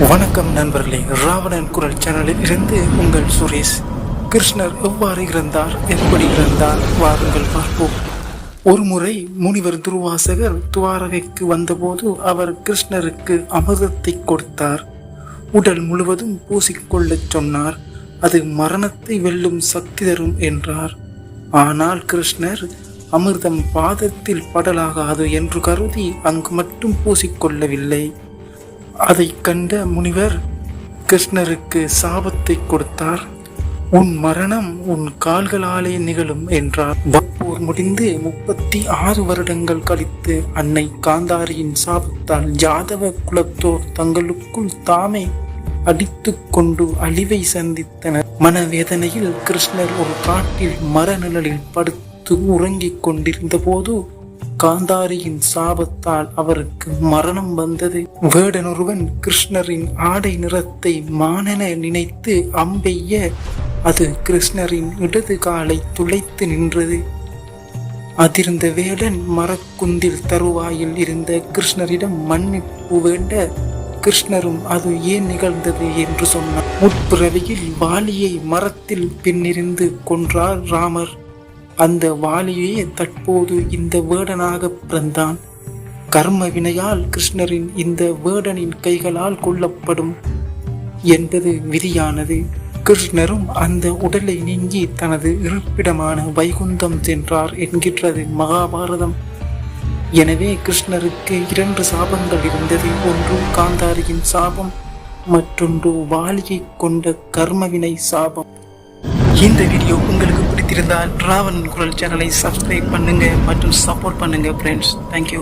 வணக்கம் நண்பர்களே. ராவணன் குரல் சேனலில் இருந்து உங்கள் சுரேஷ். கிருஷ்ணர் எவ்வாறு இறந்தார்? எப்படி இறந்தார்? வாருங்கள் பார்ப்போம். ஒருமுறை முனிவர் துருவாசகர் துவாரகைக்கு வந்தபோது அவர் கிருஷ்ணருக்கு அமிர்தத்தை கொடுத்தார். உடல் முழுவதும் பூசிக்கொள்ளச் சொன்னார். அது மரணத்தை வெல்லும் சக்தி தரும் என்றார். ஆனால் கிருஷ்ணர் அமிர்தம் பாதத்தில் படலாகாது என்று கருதி அங்கு மட்டும் பூசிக்கொள்ளவில்லை. அதைக் கண்ட முனிவர் கிருஷ்ணருக்கு சாபத்தை கொடுத்தார். உன் மரணம் உன் கால்களாலே நிகழும் என்றார். போர் முடிந்து முப்பத்தி ஆறு வருடங்கள் கழித்து அன்னை காந்தாரியின் சாபத்தால் ஜாதவ குலத்தோர் தங்களுக்குள் தாமே அடித்து கொண்டு அழிவை சந்தித்தனர். மனவேதனையில் கிருஷ்ணர் ஒரு காட்டில் மரநிழலில் படுத்து உறங்கிக் கொண்டிருந்த போது காந்தாரியின் சாபத்தால் அவருக்கு மரணம் வந்தது. வேடனொருவன் கிருஷ்ணரின் ஆடை நிறத்தை மானென நினைத்து அம்பெய்ய அது கிருஷ்ணரின் இடது காலை துளைத்து நின்றது. அதிர்ந்த வேடன் மரக்குந்தில் தருவாயில் இருந்த கிருஷ்ணரிடம் மன்னிப்பு வேண்ட கிருஷ்ணரும் அது ஏன் நிகழ்ந்தது என்று சொன்னார். முற்பிறவியில் வாலியை மரத்தில் பின்னிருந்து கொன்றார் ராமர். அந்த வாலியே தற்போது இந்த வேடனாக பிறந்தான். கர்ம வினையால் கிருஷ்ணரின் இந்த வேடனின் கைகளால் கொல்லப்படும் என்பது விதியானது. கிருஷ்ணரும் அந்த உடலை நீங்கி தனது இருப்பிடமான வைகுந்தம் சென்றார் என்கின்றது மகாபாரதம். எனவே கிருஷ்ணருக்கு இரண்டு சாபங்கள் இருந்தது. ஒன்று காந்தாரியின் சாபம் மற்றொன்று வாலியை கொண்ட கர்மவினை சாபம். இந்த வீடியோ உங்களுக்கு பிடிச்சிருந்தால் ராவணன் குரல் சேனலை சப்ஸ்கிரைப் பண்ணுங்கள் மற்றும் சப்போர்ட் பண்ணுங்கள் ஃப்ரெண்ட்ஸ் தேங்க்யூ